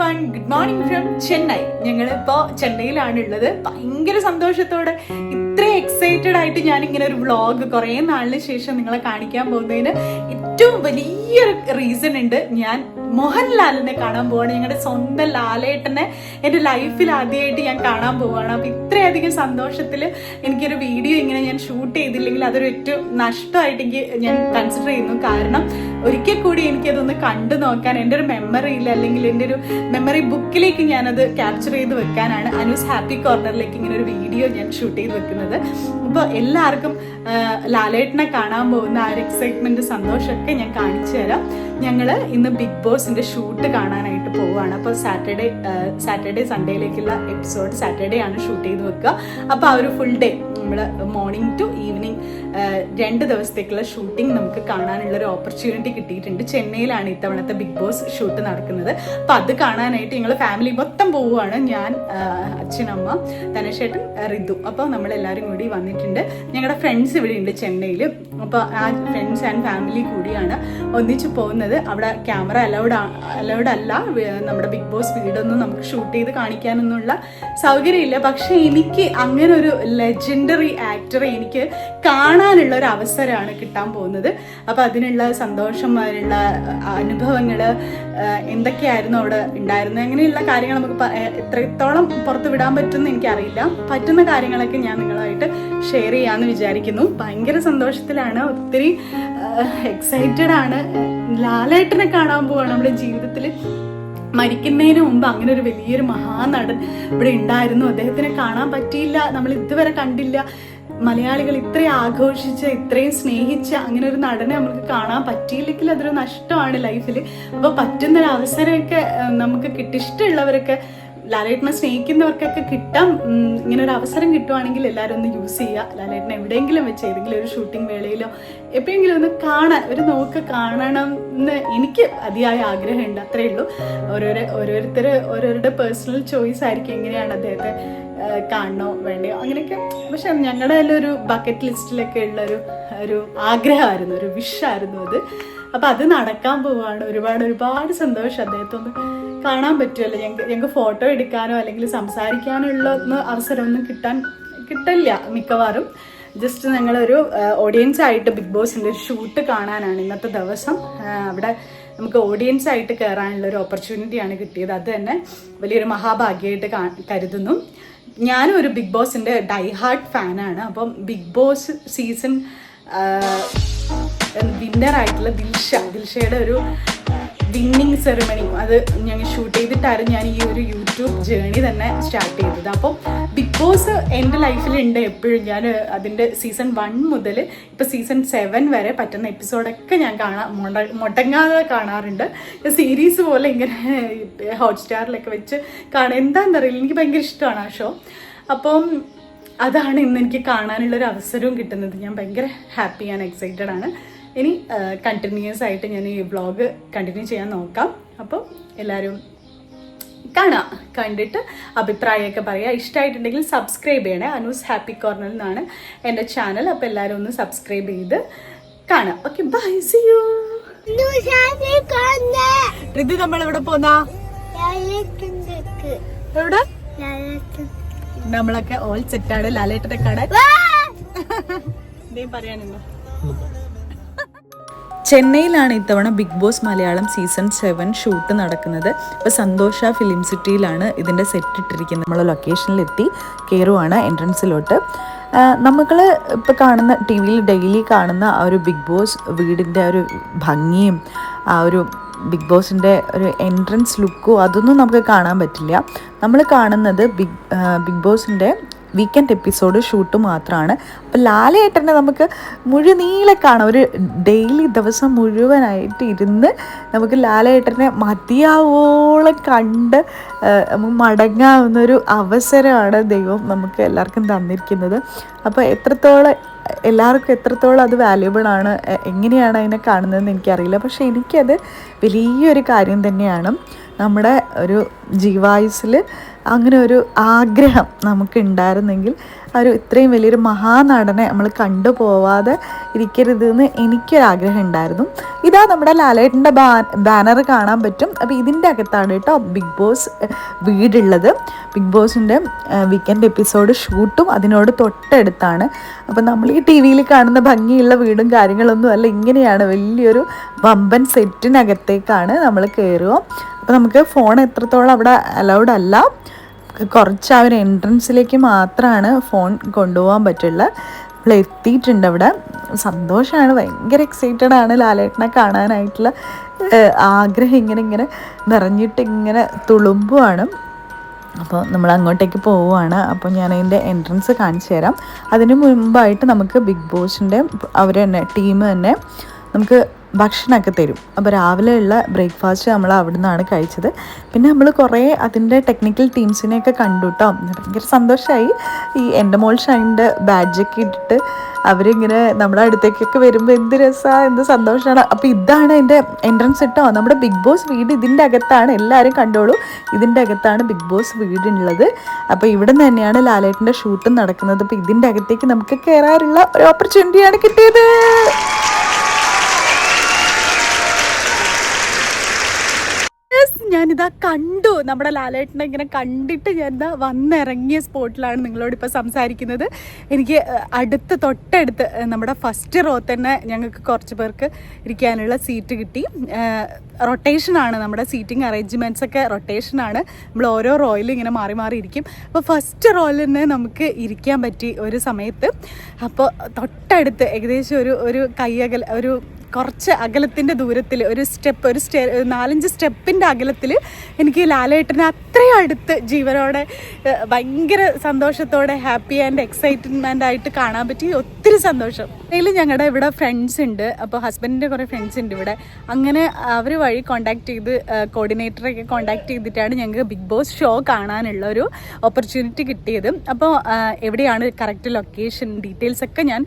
One good morning from Chennai ഞങ്ങളിപ്പോൾ ചെന്നൈയിലാണ് ഉള്ളത് ഭയങ്കര സന്തോഷത്തോടെ ഇത്രയും എക്സൈറ്റഡ് ആയിട്ട് ഞാൻ ഇങ്ങനെ ഒരു വ്ളോഗ് കുറേ നാളിന് ശേഷം നിങ്ങളെ കാണിക്കാൻ പോകുന്നതിന് ഏറ്റവും വലിയൊരു റീസൺ ഉണ്ട്. ഞാൻ മോഹൻലാലിനെ കാണാൻ പോവാണ്. ഞങ്ങളുടെ സ്വന്തം ലാലേട്ടനെ എന്റെ ലൈഫിൽ ആദ്യമായിട്ട് ഞാൻ കാണാൻ പോവാണ്. അപ്പം ഇത്രയധികം സന്തോഷത്തിൽ എനിക്കൊരു വീഡിയോ ഇങ്ങനെ ഞാൻ ഷൂട്ട് ചെയ്തില്ലെങ്കിൽ അതൊരു ഏറ്റവും നഷ്ടമായിട്ട് എനിക്ക് ഞാൻ കൺസിഡർ ചെയ്യുന്നു. കാരണം ഒരിക്കൽ കൂടി എനിക്കതൊന്ന് കണ്ടു നോക്കാൻ എന്റെ ഒരു മെമ്മറിയിൽ അല്ലെങ്കിൽ എന്റെ ഒരു മെമ്മറി ബുക്കിലേക്ക് ഞാനത് ക്യാപ്ചർ ചെയ്ത് വെക്കാനാണ് അനൂസ് ഹാപ്പി കോർണറിലേക്ക് ഇങ്ങനെ ഒരു വീഡിയോ ഞാൻ ഷൂട്ട് ചെയ്ത് വെക്കുന്നത്. അപ്പോൾ എല്ലാവർക്കും ലാലേട്ടനെ കാണാൻ പോകുന്ന ആ ഒരു എക്സൈറ്റ്മെന്റ് സന്തോഷമൊക്കെ ഞാൻ കാണിച്ചു തരാം. ഞങ്ങൾ ഇന്ന് ബിഗ് ബോസിന്റെ ഷൂട്ട് കാണാനായിട്ട് പോവുകയാണ്. അപ്പോൾ സാറ്റർഡേ സാറ്റർഡേ സൺഡേയിലേക്കുള്ള എപ്പിസോഡ് സാറ്റർഡേ ആണ് ഷൂട്ട് ചെയ്ത് വെക്കുക. അപ്പോൾ ആ ഒരു ഫുൾ ഡേ നമ്മൾ മോർണിംഗ് ടു ഈവനിങ് രണ്ട് ദിവസത്തേക്കുള്ള ഷൂട്ടിംഗ് നമുക്ക് കാണാനുള്ള ഒരു ഓപ്പർച്യൂണിറ്റി കിട്ടിയിട്ടുണ്ട്. ചെന്നൈയിലാണ് ഇത്തവണത്തെ ബിഗ് ബോസ് ഷൂട്ട് നടക്കുന്നത്. അപ്പോൾ അത് കാണാനായിട്ട് ഞങ്ങൾ ഫാമിലി മൊത്തം പോവുകയാണ്. ഞാൻ അച്ഛനമ്മ ധനശേട്ടൻ റിതു. അപ്പോൾ നമ്മളെല്ലാവരും കൂടി വന്നിട്ടുണ്ട്. ഞങ്ങളുടെ ഫ്രണ്ട്സ് ഇവിടെ ഉണ്ട് ചെന്നൈയിൽ അപ്പോൾ ആ ഫ്രണ്ട്സ് ആൻഡ് ഫാമിലി കൂടിയാണ് ഒന്നിച്ച് പോകുന്നത്. അവിടെ ക്യാമറ അലൗഡ് അലൗഡ് അല്ല. നമ്മുടെ ബിഗ് ബോസ് വീടൊന്നും നമുക്ക് ഷൂട്ട് ചെയ്ത് കാണിക്കാനൊന്നുള്ള സൗകര്യമില്ല. പക്ഷേ എനിക്ക് അങ്ങനെ ഒരു ലെജൻഡറി ആക്ടറെ എനിക്ക് കാണാനുള്ള ഒരു അവസരമാണ് കിട്ടാൻ പോകുന്നത്. അപ്പോൾ അതിനുള്ള സന്തോഷം അതിനുള്ള അനുഭവങ്ങൾ എന്തൊക്കെയായിരുന്നു അവിടെ ഉണ്ടായിരുന്നത്? അങ്ങനെയുള്ള കാര്യങ്ങൾ നമുക്ക് എത്രത്തോളം പുറത്ത് വിടാൻ പറ്റുമെന്ന് എനിക്കറിയില്ല. പറ്റുന്ന കാര്യങ്ങളൊക്കെ ഞാൻ നിങ്ങളുമായിട്ട് ഷെയർ ചെയ്യാമെന്ന് വിചാരിക്കുന്നു. ഭയങ്കര സന്തോഷത്തിലാണ്. ഒത്തിരി എക്സൈറ്റഡ് ആണ്. ലാലേട്ടനെ കാണാൻ പോവാണ് നമ്മുടെ ജീവിതത്തിൽ മരിക്കുന്നതിന് മുമ്പ് അങ്ങനെ ഒരു വലിയൊരു മഹാനടൻ ഇവിടെ ഉണ്ടായിരുന്നു. അദ്ദേഹത്തിനെ കാണാൻ പറ്റിയില്ല. നമ്മൾ ഇതുവരെ കണ്ടില്ല. മലയാളികൾ ഇത്രയും ആഘോഷിച്ച് ഇത്രയും സ്നേഹിച്ച് അങ്ങനെ ഒരു നടനെ നമുക്ക് കാണാൻ പറ്റിയില്ലെങ്കിൽ അതൊരു നഷ്ടമാണ് ലൈഫിൽ അപ്പോൾ പറ്റുന്നൊരു അവസരമൊക്കെ നമുക്ക് കിട്ടി. ഇഷ്ടമുള്ളവരൊക്കെ ലാലേട്ടനെ സ്നേഹിക്കുന്നവർക്കൊക്കെ കിട്ടാം. ഇങ്ങനെ ഒരു അവസരം കിട്ടുവാണെങ്കിൽ എല്ലാവരും ഒന്ന് യൂസ് ചെയ്യുക. ലാലേട്ടനെ എവിടെയെങ്കിലും വെച്ച് ഏതെങ്കിലും ഒരു ഷൂട്ടിംഗ് വേളയിലോ എപ്പോഴെങ്കിലും ഒന്ന് കാണാൻ ഒരു നോക്ക് കാണണം എന്ന് എനിക്ക് അതിയായ ആഗ്രഹമുണ്ട്. അത്രയേ ഉള്ളൂ. ഓരോരോ ഓരോരുത്തർ ഓരോരുടെ പേഴ്സണൽ ചോയ്സ് ആയിരിക്കും എങ്ങനെയാണ് അദ്ദേഹത്തെ കാണണോ വേണ്ടയോ അങ്ങനെയൊക്കെ. പക്ഷെ ഞങ്ങളുടെ ഒരു ബക്കറ്റ് ലിസ്റ്റിലൊക്കെ ഉള്ള ഒരു ഒരു ആഗ്രഹമായിരുന്നു ഒരു വിഷായിരുന്നു അത്. അപ്പം അത് നടക്കാൻ പോവാണ്. ഒരുപാട് ഒരുപാട് സന്തോഷം അദ്ദേഹത്തെ കാണാൻ പറ്റുമല്ലോ? ഞങ്ങൾക്ക് ഞങ്ങൾക്ക് ഫോട്ടോ എടുക്കാനോ അല്ലെങ്കിൽ സംസാരിക്കാനോ ഉള്ള അവസരമൊന്നും കിട്ടാൻ കിട്ടില്ല മിക്കവാറും. ജസ്റ്റ് ഞങ്ങളൊരു ഓഡിയൻസ് ആയിട്ട് ബിഗ് ബോസിന്റെ ഒരു ഷൂട്ട് കാണാനാണ് ഇന്നത്തെ ദിവസം. അവിടെ നമുക്ക് ഓഡിയൻസ് ആയിട്ട് കയറാനുള്ള ഒരു ഓപ്പർച്യൂണിറ്റിയാണ് കിട്ടിയത്. അത് തന്നെ വലിയൊരു മഹാഭാഗ്യമായിട്ട് കരുതുന്നു. ഞാനും ഒരു ബിഗ് ബോസിന്റെ ഡൈ ഹാർട്ട് ഫാനാണ് അപ്പം ബിഗ് ബോസ് സീസൺ വിന്നർ ആയിട്ടുള്ള ദിൽഷ ദിൽഷയുടെ ഒരു വിന്നിങ് സെറിമണി അത് ഞങ്ങൾ ഷൂട്ട് ചെയ്തിട്ടായിരുന്നു ഞാൻ ഈ ഒരു യൂട്യൂബ് ജേണി തന്നെ സ്റ്റാർട്ട് ചെയ്തത്. അപ്പം ബിഗ് ബോസ് എന്റെ ലൈഫിലുണ്ട് എപ്പോഴും. ഞാൻ അതിന്റെ സീസൺ വൺ മുതൽ ഇപ്പോൾ സീസൺ സെവൻ വരെ പറ്റുന്ന എപ്പിസോഡൊക്കെ ഞാൻ കാണാൻ മുട മുടങ്ങാതെ കാണാറുണ്ട്. സീരീസ് പോലെ ഇങ്ങനെ ഹോട്ട്സ്റ്റാറിലൊക്കെ വെച്ച് കാണാൻ എന്താണെന്നറിയില്ല എനിക്ക് ഭയങ്കര ഇഷ്ടമാണ് ആ ഷോ അപ്പം അതാണ് ഇന്ന് എനിക്ക് കാണാനുള്ളൊരു അവസരവും കിട്ടുന്നത്. ഞാൻ ഭയങ്കര ഹാപ്പിയാണ് എക്സൈറ്റഡ് ആണ്. ഇനി കണ്ടിന്യൂസ് ആയിട്ട് ഞാൻ ഈ വ്ളോഗ് കണ്ടിന്യൂ ചെയ്യാൻ നോക്കാം. അപ്പോൾ എല്ലാവരും കാണാം. കണ്ടിട്ട് അഭിപ്രായമൊക്കെ പറയുക ഇഷ്ടമായിട്ടുണ്ടെങ്കിൽ സബ്സ്ക്രൈബ് ചെയ്യണേ. അനൂസ് ഹാപ്പി കോർണറിൽ നിന്നാണ് എന്റെ ചാനൽ അപ്പോൾ എല്ലാവരും ഒന്ന് സബ്സ്ക്രൈബ് ചെയ്ത് കാണാം. ഓക്കെ ബൈ സി യു ഇത് നമ്മൾ എവിടെ പോന്നാ? എവിടെ? നമ്മളൊക്കെ ഓൾ സെറ്റാണ് ലാലേട്ടനെ കാണാൻ. പറയാനുണ്ടോ? ചെന്നൈയിലാണ് ഇത്തവണ Bigg Boss Malayalam season seven shoot നടക്കുന്നത്. ഇപ്പോൾ സന്തോഷ ഫിലിം സിറ്റിയിലാണ് ഇതിന്റെ സെറ്റ് ഇട്ടിരിക്കുന്നത്. നമ്മൾ ലൊക്കേഷനിലെത്തി കയറുവാണ് എൻട്രൻസിലോട്ട് നമ്മൾ ഇപ്പോൾ കാണുന്ന ടി വിയിൽ ഡെയിലി കാണുന്ന ആ ഒരു ബിഗ് ബോസ് വീടിന്റെ ഒരു ഭംഗിയും ആ ഒരു ബിഗ് ബോസിന്റെ ഒരു എൻട്രൻസ് ലുക്കും അതൊന്നും നമുക്ക് കാണാൻ പറ്റില്ല. നമ്മൾ കാണുന്നത് ബിഗ് ബിഗ് ബോസിന്റെ വീക്കെൻഡ് എപ്പിസോഡ് ഷൂട്ട് മാത്രമാണ് അപ്പോൾ ലാലേട്ടനെ നമുക്ക് മുഴുനീളെ കാണാം. ഒരു ഡെയിലി ദിവസം മുഴുവനായിട്ട് ഇരുന്ന് നമുക്ക് ലാലേട്ടനെ മതിയാവോളം കണ്ട് മടങ്ങാവുന്നൊരു അവസരമാണ് ദൈവം നമുക്ക് എല്ലാവർക്കും തന്നിരിക്കുന്നത്. അപ്പോൾ എത്രത്തോളം എല്ലാവർക്കും എത്രത്തോളം അത് വാല്യുബിൾ ആണ് എങ്ങനെയാണ് അതിനെ കാണുന്നതെന്ന് എനിക്കറിയില്ല. പക്ഷേ എനിക്കത് വലിയൊരു കാര്യം തന്നെയാണ്. നമ്മുടെ ഒരു ജീവായുസിൽ അങ്ങനെ ഒരു ആഗ്രഹം നമുക്കുണ്ടായിരുന്നെങ്കിൽ ഒരു ഇത്രയും വലിയൊരു മഹാനടനെ നമ്മൾ കണ്ടു പോവാതെ ഇരിക്കരുതെന്ന് എനിക്കൊരാഗ്രഹം ഉണ്ടായിരുന്നു ഇതാ നമ്മുടെ ലാലേട്ടന്റെ ബാനർ കാണാൻ പറ്റും. അപ്പോൾ ഇതിന്റെ അകത്താണ് കേട്ടോ ബിഗ് ബോസ് വീടുള്ളത്. ബിഗ് ബോസിന്റെ വീക്കെൻഡ് എപ്പിസോഡ് ഷൂട്ടും അതിനോട് തൊട്ടടുത്താണ്. അപ്പോൾ നമ്മൾ ഈ ടി വിയിൽ കാണുന്ന ഭംഗിയുള്ള വീടും കാര്യങ്ങളൊന്നും അല്ല ഇങ്ങനെയാണ് വലിയൊരു വമ്പൻ സെറ്റിനകത്തേക്കാണ് നമ്മൾ കയറുക. അപ്പോൾ നമുക്ക് ഫോൺ എത്രത്തോളം അവിടെ അലൗഡ് അല്ല. കുറച്ച് ആ ഒരു എൻട്രൻസിലേക്ക് മാത്രമാണ് ഫോൺ കൊണ്ടുപോകാൻ പറ്റുള്ളത് നമ്മൾ എത്തിയിട്ടുണ്ട് അവിടെ. സന്തോഷമാണ് ഭയങ്കര എക്സൈറ്റഡ് ആണ് ലാലേട്ടനെ കാണാനായിട്ടുള്ള. ആഗ്രഹം ഇങ്ങനെ ഇങ്ങനെ നിറഞ്ഞിട്ട് ഇങ്ങനെ തുളുമ്പുവാണ്. അപ്പോൾ നമ്മൾ അങ്ങോട്ടേക്ക് പോവുകയാണ് അപ്പോൾ ഞാൻ അതിന്റെ എൻട്രൻസ് കാണിച്ചു തരാം. അതിന് മുമ്പായിട്ട് നമുക്ക് ബിഗ് ബോസിന്റെ അവർ തന്നെ ടീം തന്നെ നമുക്ക് ഭക്ഷണമൊക്കെ തരും. അപ്പോൾ രാവിലെയുള്ള ബ്രേക്ക്ഫാസ്റ്റ് നമ്മൾ അവിടെ നിന്നാണ് കഴിച്ചത്. പിന്നെ നമ്മൾ കുറേ അതിന്റെ ടെക്നിക്കൽ ടീംസിനെയൊക്കെ കണ്ടു കേട്ടോ ഭയങ്കര സന്തോഷമായി ഈ എന്റെ മോൾ ഷൈന്റെ ബാഡ്ജൊക്കെ ഇട്ടിട്ട് അവരിങ്ങനെ നമ്മുടെ അടുത്തേക്കൊക്കെ വരുമ്പോൾ എന്ത് രസമാണ് എന്ത് സന്തോഷമാണ് അപ്പോൾ ഇതാണ് എന്റെ എൻട്രൻസ് കേട്ടോ നമ്മുടെ ബിഗ് ബോസ് വീട് ഇതിന്റെ അകത്താണ്. എല്ലാവരും കണ്ടോളൂ. ഇതിന്റെ അകത്താണ് ബിഗ് ബോസ് വീടുള്ളത്. അപ്പോൾ ഇവിടെ നിന്ന് തന്നെയാണ് ലാലേട്ടന്റെ ഷൂട്ടും നടക്കുന്നത്. അപ്പോൾ ഇതിന്റെ അകത്തേക്ക് നമുക്ക് കയറാനുള്ള ഒരു ഓപ്പർച്യൂണിറ്റിയാണ് കിട്ടിയത്. ഞാനിതാ കണ്ടു. നമ്മുടെ ലാലേട്ടനെ ഇങ്ങനെ കണ്ടിട്ട് ഞാൻ ഇതാ വന്നിറങ്ങിയ സ്പോട്ടിലാണ് നിങ്ങളോട് ഇപ്പോൾ സംസാരിക്കുന്നത്. എനിക്ക് അടുത്ത് തൊട്ടടുത്ത് നമ്മുടെ ഫസ്റ്റ് റോ തന്നെ ഞങ്ങൾക്ക് കുറച്ച് പേർക്ക് ഇരിക്കാനുള്ള സീറ്റ് കിട്ടി. റൊട്ടേഷനാണ് നമ്മുടെ സീറ്റിംഗ് അറേഞ്ച്മെന്റ്സ് ഒക്കെ റൊട്ടേഷനാണ് നമ്മൾ ഓരോ റോയിൽ ഇങ്ങനെ മാറി മാറി ഇരിക്കും. അപ്പോൾ ഫസ്റ്റ് റോയിൽ തന്നെ നമുക്ക് ഇരിക്കാൻ പറ്റി ഒരു സമയത്ത്. അപ്പോൾ തൊട്ടടുത്ത് ഏകദേശം ഒരു ഒരു കയ്യകൽ ഒരു കുറച്ച് അകലത്തിന്റെ ദൂരത്തിൽ ഒരു സ്റ്റെപ്പ് ഒരു സ്റ്റെ നാലഞ്ച് സ്റ്റെപ്പിന്റെ അകലത്തിൽ എനിക്ക് ലാലേട്ടനെ അത്രയും അടുത്ത് ജീവനോടെ ഭയങ്കര സന്തോഷത്തോടെ ഹാപ്പി ആൻഡ് എക്സൈറ്റ്മെന്റ് ആയിട്ട് കാണാൻ പറ്റി. ഒത്തിരി സന്തോഷം. അതിൽ ഞങ്ങളുടെ ഇവിടെ ഫ്രണ്ട്സ് ഉണ്ട് അപ്പോൾ ഹസ്ബൻഡിന്റെ കുറേ ഫ്രണ്ട്സ് ഉണ്ട് ഇവിടെ. അങ്ങനെ അവർ വഴി കോണ്ടാക്ട് ചെയ്ത് കോർഡിനേറ്ററൊക്കെ കോണ്ടാക്ട് ചെയ്തിട്ടാണ് ഞങ്ങൾക്ക് ബിഗ് ബോസ് ഷോ കാണാനുള്ള ഒരു ഓപ്പർച്യൂണിറ്റി കിട്ടിയത് അപ്പോൾ എവിടെയാണ് കറക്റ്റ് ലൊക്കേഷൻ ഡീറ്റെയിൽസ് ഒക്കെ ഞാൻ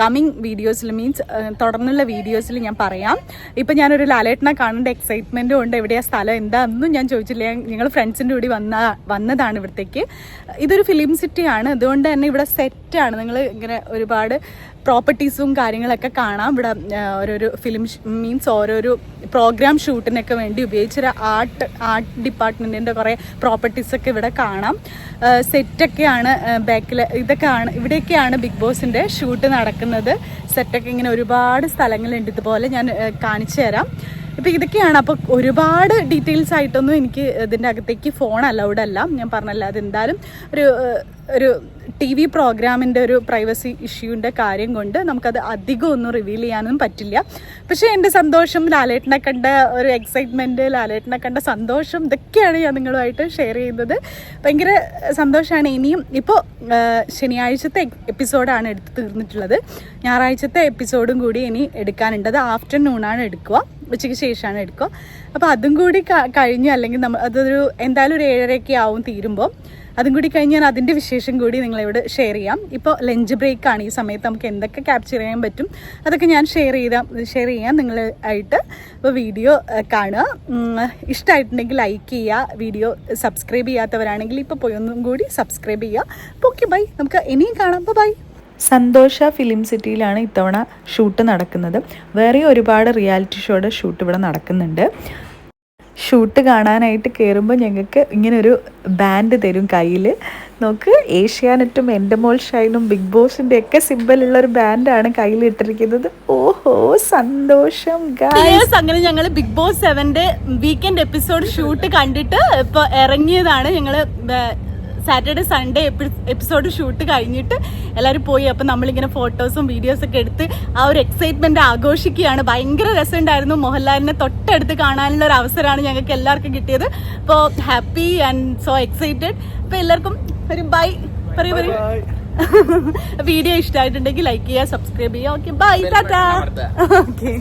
കമ്മിങ് വീഡിയോസിൽ മീൻസ് തുടർന്നുള്ള വീഡിയോസിൽ ഞാൻ പറയാം. ഇപ്പം ഞാനൊരു ലാലേട്ടനെ കാണേണ്ട എക്സൈറ്റ്മെന്റും ഉണ്ട്. എവിടെയാ സ്ഥലം എന്താണെന്നും ഞാൻ ചോദിച്ചില്ല. ഞങ്ങൾ ഫ്രണ്ട്സിന്റെ കൂടി വന്ന വന്നതാണ് ഇവിടത്തേക്ക്. ഇതൊരു ഫിലിം സിറ്റിയാണ് അതുകൊണ്ട് തന്നെ ഇവിടെ സെറ്റാണ് നിങ്ങൾ ഇങ്ങനെ ഒരുപാട് പ്രോപ്പർട്ടീസും കാര്യങ്ങളൊക്കെ കാണാം. ഇവിടെ ഓരോരോ ഫിലിം മീൻസ് ഓരോരോ പ്രോഗ്രാം ഷൂട്ടിനൊക്കെ വേണ്ടി ഉപയോഗിച്ചൊരു ആർട്ട് ആർട്ട് ഡിപ്പാർട്ട്മെന്റിന്റെ കുറേ പ്രോപ്പർട്ടീസൊക്കെ ഇവിടെ കാണാം. സെറ്റൊക്കെയാണ് ബാക്കിൽ ഇതൊക്കെയാണ് ഇവിടെയൊക്കെയാണ് ബിഗ് ബോസിന്റെ ഷൂട്ട് നടക്കുന്നത്. സെറ്റൊക്കെ ഇങ്ങനെ ഒരുപാട് സ്ഥലങ്ങളുണ്ട്. ഇതുപോലെ ഞാൻ കാണിച്ചു തരാം. ഇപ്പം ഇതൊക്കെയാണ്. അപ്പോൾ ഒരുപാട് ഡീറ്റെയിൽസ് ആയിട്ടൊന്നും എനിക്ക് ഇതിന്റെ അകത്തേക്ക് ഫോൺ അലൗഡ് അല്ല. ഞാൻ പറഞ്ഞല്ല അതെന്തായാലും ഒരു ഒരു ടി വി പ്രോഗ്രാമിന്റെ ഒരു പ്രൈവസി ഇഷ്യൂവിന്റെ കാര്യം കൊണ്ട് നമുക്കത് അധികം ഒന്നും റിവീൽ ചെയ്യാനൊന്നും പറ്റില്ല. പക്ഷേ എന്റെ സന്തോഷം ലാലേട്ടനെ കണ്ട ഒരു എക്സൈറ്റ്മെന്റ് ലാലേട്ടനെ കണ്ട സന്തോഷം ഇതൊക്കെയാണ് ഞാൻ നിങ്ങളുമായിട്ട് ഷെയർ ചെയ്യുന്നത്. ഭയങ്കര സന്തോഷമാണ് ഇനിയും ഇപ്പോൾ ശനിയാഴ്ചത്തെ എപ്പിസോഡാണ് എടുത്ത് തീർന്നിട്ടുള്ളത്. ഞായറാഴ്ചത്തെ എപ്പിസോഡും കൂടി ഇനി എടുക്കാനുണ്ട്. അത് ആഫ്റ്റർനൂണാണ് എടുക്കുക. ഉച്ചയ്ക്ക് ശേഷമാണ് എടുക്കുക. അപ്പോൾ അതും കൂടി കഴിഞ്ഞ് അല്ലെങ്കിൽ നമ്മൾ അതൊരു എന്തായാലും ഒരു ഏഴരയൊക്കെ ആവും തീരുമ്പോൾ. അതും കൂടി കഴിഞ്ഞ് ഞാൻ അതിന്റെ വിശേഷം കൂടി നിങ്ങളിവിടെ ഷെയർ ചെയ്യാം. ഇപ്പോൾ ലഞ്ച് ബ്രേക്കാണ് ഈ സമയത്ത് നമുക്ക് എന്തൊക്കെ ക്യാപ്ചർ ചെയ്യാൻ പറ്റും അതൊക്കെ ഞാൻ ഷെയർ ചെയ്താം ഷെയർ ചെയ്യാം നിങ്ങൾ ആയിട്ട് അപ്പോൾ വീഡിയോ കാണുക. ഇഷ്ടമായിട്ടുണ്ടെങ്കിൽ ലൈക്ക് ചെയ്യുക. വീഡിയോ സബ്സ്ക്രൈബ് ചെയ്യാത്തവരാണെങ്കിൽ ഇപ്പോൾ പോയി ഒന്നും കൂടി സബ്സ്ക്രൈബ് ചെയ്യുക. ഓക്കെ ബൈ നമുക്ക് ഇനിയും കാണാം. അപ്പോൾ ബൈ സന്തോഷ ഫിലിം സിറ്റിയിലാണ് ഇത്തവണ ഷൂട്ട് നടക്കുന്നത്. വേറെ ഒരുപാട് റിയാലിറ്റി ഷോയുടെ ഷൂട്ട് ഇവിടെ നടക്കുന്നുണ്ട്. ഷൂട്ട് കാണാനായിട്ട് കയറുമ്പോൾ ഞങ്ങൾക്ക് ഇങ്ങനൊരു ബാൻഡ് തരും കയ്യിൽ നോക്ക് ഏഷ്യാനെറ്റും എന്റെ മോൾ ഷൈനും ബിഗ് ബോസിന്റെ ഒക്കെ സിമ്പിളുള്ള ഒരു ബാൻഡാണ് കയ്യിൽ ഇട്ടിരിക്കുന്നത്. ഓഹോ സന്തോഷം അങ്ങനെ ഞങ്ങൾ ബിഗ് ബോസ് സെവന്റെ വീക്കെൻഡ് എപ്പിസോഡ് ഷൂട്ട് കണ്ടിട്ട് ഇപ്പോൾ ഇറങ്ങിയതാണ് ഞങ്ങൾ സാറ്റർഡേ സൺഡേ എപ്പിസോഡ് ഷൂട്ട് കഴിഞ്ഞിട്ട് എല്ലാവരും പോയി. അപ്പം നമ്മളിങ്ങനെ ഫോട്ടോസും വീഡിയോസൊക്കെ എടുത്ത് ആ ഒരു എക്സൈറ്റ്മെന്റ് ആഘോഷിക്കുകയാണ്. ഭയങ്കര രസമുണ്ടായിരുന്നു. മോഹൻലാലിനെ തൊട്ടടുത്ത് കാണാനുള്ള ഒരു അവസരമാണ് ഞങ്ങൾക്ക് എല്ലാവർക്കും കിട്ടിയത്. അപ്പോൾ ഹാപ്പി ആൻഡ് സോ എക്സൈറ്റഡ് അപ്പോൾ എല്ലാവർക്കും ഒരു ബൈ പറയൂ പറയൂ. വീഡിയോ ഇഷ്ടമായിട്ടുണ്ടെങ്കിൽ ലൈക്ക് ചെയ്യുക സബ്സ്ക്രൈബ് ചെയ്യുക. Okay bye tata okay